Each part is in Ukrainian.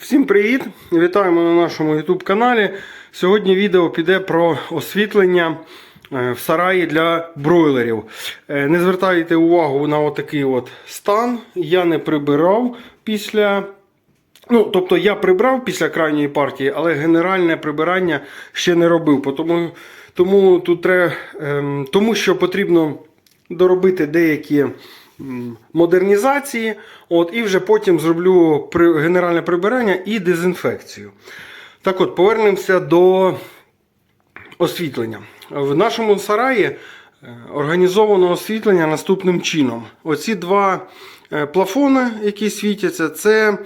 Всім привіт! Вітаємо на нашому YouTube каналі. Сьогодні відео піде про освітлення е, в сараї для бройлерів. Е, Не звертайте увагу на отакий от стан. Я не прибирав після. Ну, тобто я прибрав після крайньої партії, але генеральне прибирання ще не робив. Тому, тому, тут треба, ем, тому що потрібно доробити деякі модернізації. От, і вже потім зроблю генеральне прибирання і дезінфекцію. Так от, повернемося до освітлення. В нашому сараї е, організовано освітлення наступним чином. Оці два е, плафони, які світяться, це е,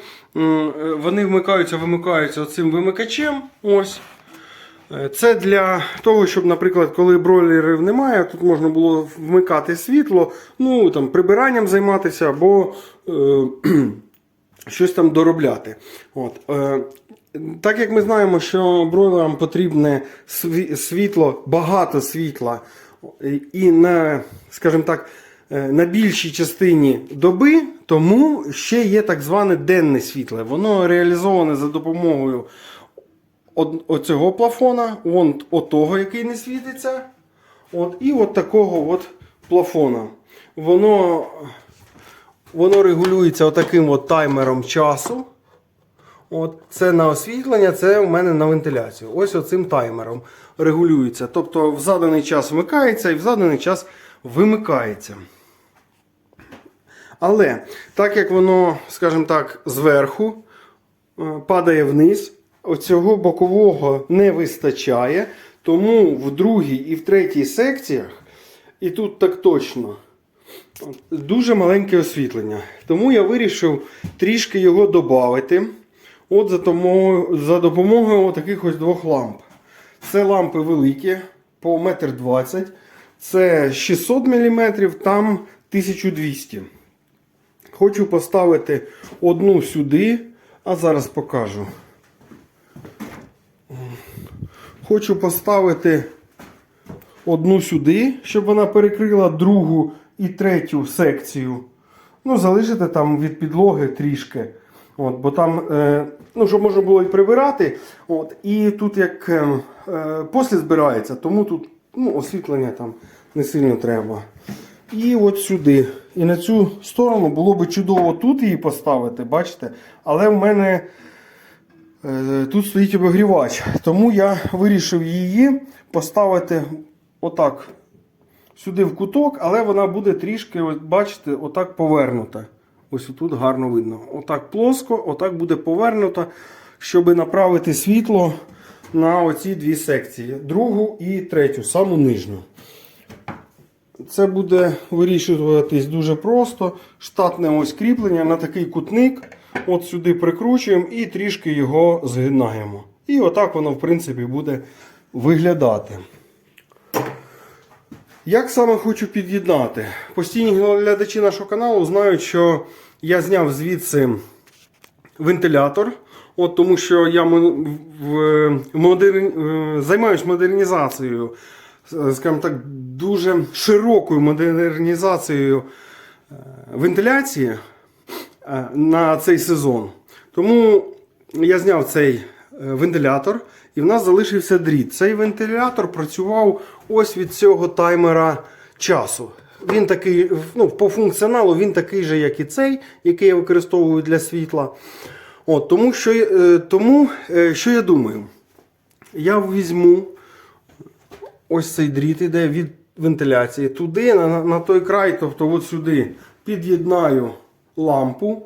вони вмикаються, вимикаються цим вимикачем. Ось. Е, Це для того, щоб, наприклад, коли бройлерів немає, тут можна було вмикати світло, ну там прибиранням займатися або е, щось там доробляти. От. Е, так як ми знаємо, що бройлерам потрібне сві- світло, багато світла, і на, скажімо так, е, на більшій частині доби, тому ще є так зване денне світло. Воно реалізоване за допомогою оцього плафона, вон отого, який не світиться. От, і от такого от плафона. Воно, воно регулюється отаким от таймером часу. От, це на освітлення, це у мене на вентиляцію. Ось оцим таймером регулюється. Тобто в заданий час вмикається і в заданий час вимикається. Але так як воно, скажімо так, зверху е, падає вниз, оцього бокового не вистачає. Тому в другій і в третій секціях, і тут так точно, дуже маленьке освітлення. Тому я вирішив трішки його додати. От за, тому, за допомогою таких ось двох ламп. Це лампи великі по 1,20 м. Це 600 мм, там 1200 Хочу поставити одну сюди, а зараз покажу. Хочу поставити одну сюди, щоб вона перекрила другу і третю секцію. Ну, залишити там від підлоги трішки. От, бо там, е, ну, щоб можна було і прибирати. От, і тут як е, е, послід збирається, тому тут ну, освітлення там не сильно треба. І от сюди. І на цю сторону було би чудово тут її поставити, бачите? Але в мене тут стоїть обігрівач. Тому я вирішив її поставити отак сюди в куток, але вона буде трішки, бачите, отак повернута. Ось тут гарно видно. Отак плоско, отак буде повернута, щоб направити світло на оці дві секції. Другу і третю, саму нижню. Це буде вирішуватись дуже просто. Штатне ось кріплення на такий кутник. От сюди прикручуємо і трішки його згинаємо. І отак воно, в принципі, буде виглядати. Як саме хочу під'єднати? Постійні глядачі нашого каналу знають, що я зняв звідси вентилятор. От Тому що я модер... е, займаюся модернізацією, е, скажімо так, дуже широкою модернізацією е, вентиляції на цей сезон. Тому я зняв цей е, вентилятор і в нас залишився дріт. Цей вентилятор працював ось від цього таймера часу. Він такий, ну, по функціоналу він такий же, як і цей, який я використовую для світла. От, тому, що, е, тому е, що я думаю? Я візьму ось цей дріт іде від вентиляції. Туди, на, на той край, тобто от сюди, під'єднаю лампу.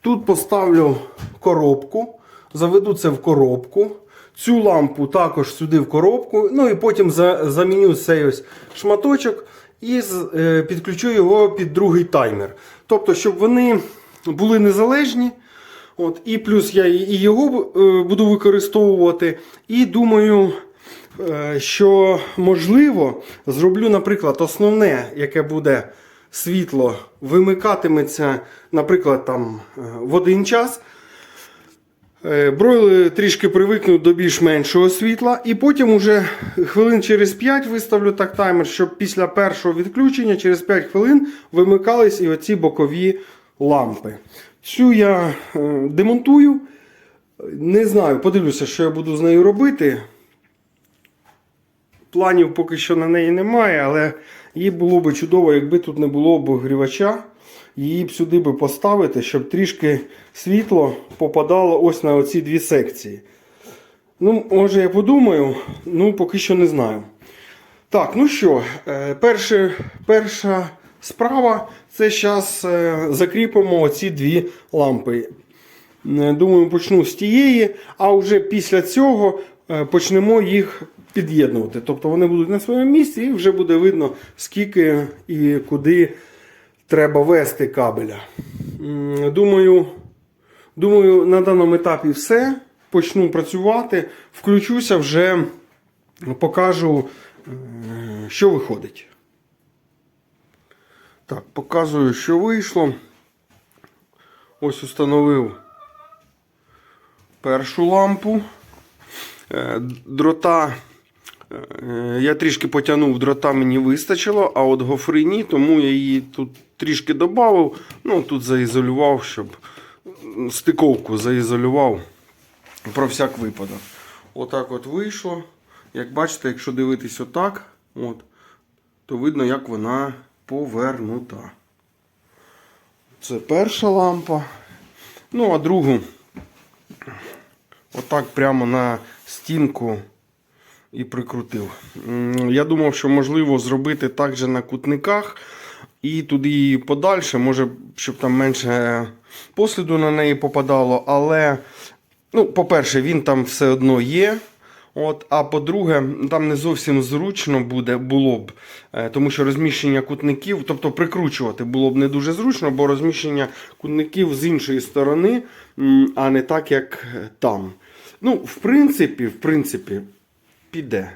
Тут поставлю коробку, заведу це в коробку. Цю лампу також сюди в коробку. Ну і потім заміню цей ось шматочок і е, підключу його під другий таймер. Тобто, щоб вони були незалежні. От, і плюс я і його е, буду використовувати. І думаю, е, що можливо зроблю, наприклад, основне, яке буде світло, вимикатиметься, наприклад, там е, в один час. Е, Бройли трішки привикнуть до більш-меншого світла, і потім уже хвилин через 5 виставлю так таймер, щоб після першого відключення через 5 хвилин вимикались і оці бокові лампи. Цю я е, демонтую. Не знаю, подивлюся, що я буду з нею робити. Планів поки що на неї немає, але їй було б чудово, якби тут не було обогрівача. Її б сюди би поставити, щоб трішки світло попадало ось на оці дві секції. Ну, може, я подумаю, ну поки що не знаю. Так, ну що, е, перше, перша справа це зараз закріпимо оці дві лампи. Е, Думаю, почну з тієї, а вже після цього е, почнемо їх під'єднувати. Тобто вони будуть на своєму місці і вже буде видно, скільки і куди треба вести кабеля. Думаю, думаю, на даному етапі все. Почну працювати, включуся вже, покажу, е, що виходить. Так, показую, що вийшло. Ось установив першу лампу. Е, Дрота е, я трішки потягнув, дрота мені вистачило, а от гофри ні, тому я її тут трішки додав. Ну, тут заізолював, щоб стиковку заізолював про всяк випадок. Отак от вийшло. Як бачите, якщо дивитись отак, от, то видно, як вона повернута. Це перша лампа. Ну, а другу отак прямо на стінку і прикрутив. Я думав, що можливо зробити так же на кутниках і туди її подальше, може, щоб там менше посліду на неї попадало, але, ну, по-перше, він там все одно є. От, а по-друге, там не зовсім зручно буде, було б, е, тому що розміщення кутників, тобто прикручувати було б не дуже зручно, бо розміщення кутників з іншої сторони, а не так, як там. Ну, в принципі, в принципі, піде.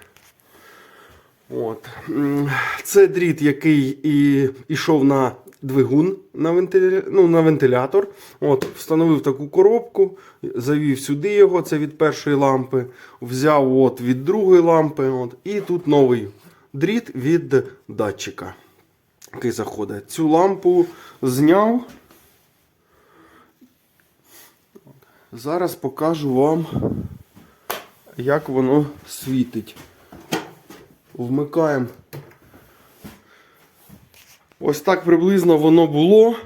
От. Це дріт, який і йшов на двигун на, вентиля... ну, на вентилятор. От, встановив таку коробку, завів сюди його, це від першої лампи, взяв от від другої лампи. От, і тут новий дріт від датчика, який заходить. Цю лампу зняв. Зараз покажу вам, як воно світить. Вмикаємо. Ось так приблизно воно було.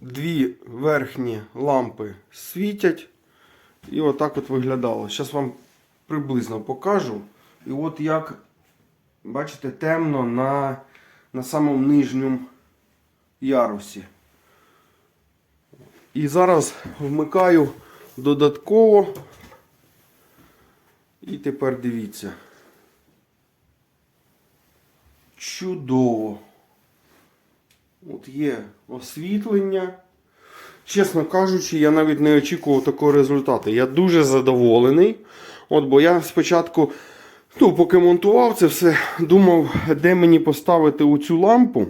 Дві верхні лампи світять. І отак от виглядало. Зараз вам приблизно покажу. І от як, бачите, темно на, на самому нижньому ярусі. І зараз вмикаю додатково. І тепер дивіться. Чудово. От є освітлення. Чесно кажучи, я навіть не очікував такого результату. Я дуже задоволений. От, бо я спочатку, ну, поки монтував це все, думав, де мені поставити оцю лампу.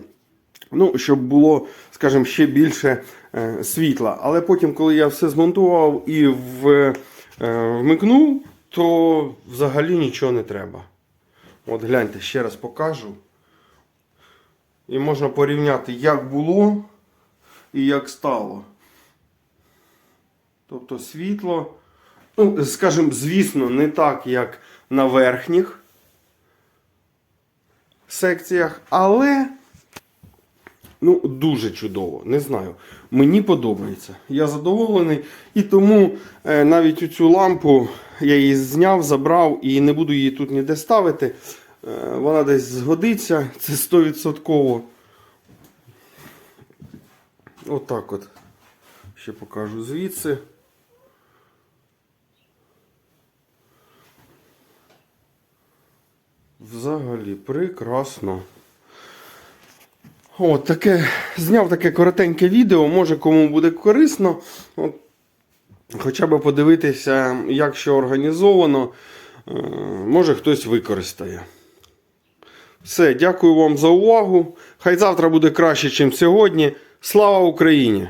Ну, щоб було, скажімо, ще більше е, світла. Але потім, коли я все змонтував і в, е, вмикнув, то взагалі нічого не треба. От гляньте, ще раз покажу. І можна порівняти, як було і як стало. Тобто світло, ну, скажімо, звісно, не так, як на верхніх секціях, але ну, дуже чудово. Не знаю. Мені подобається. Я задоволений. І тому е, навіть цю лампу я її зняв, забрав і не буду її тут ніде ставити. Е, вона десь згодиться, це 100%. Отак от. Ще покажу звідси. Взагалі прекрасно. От таке, зняв таке коротеньке відео, може кому буде корисно. От, хоча б подивитися, як що організовано. Е, Може хтось використає. Все, дякую вам за увагу. Хай завтра буде краще, ніж сьогодні. Слава Україні!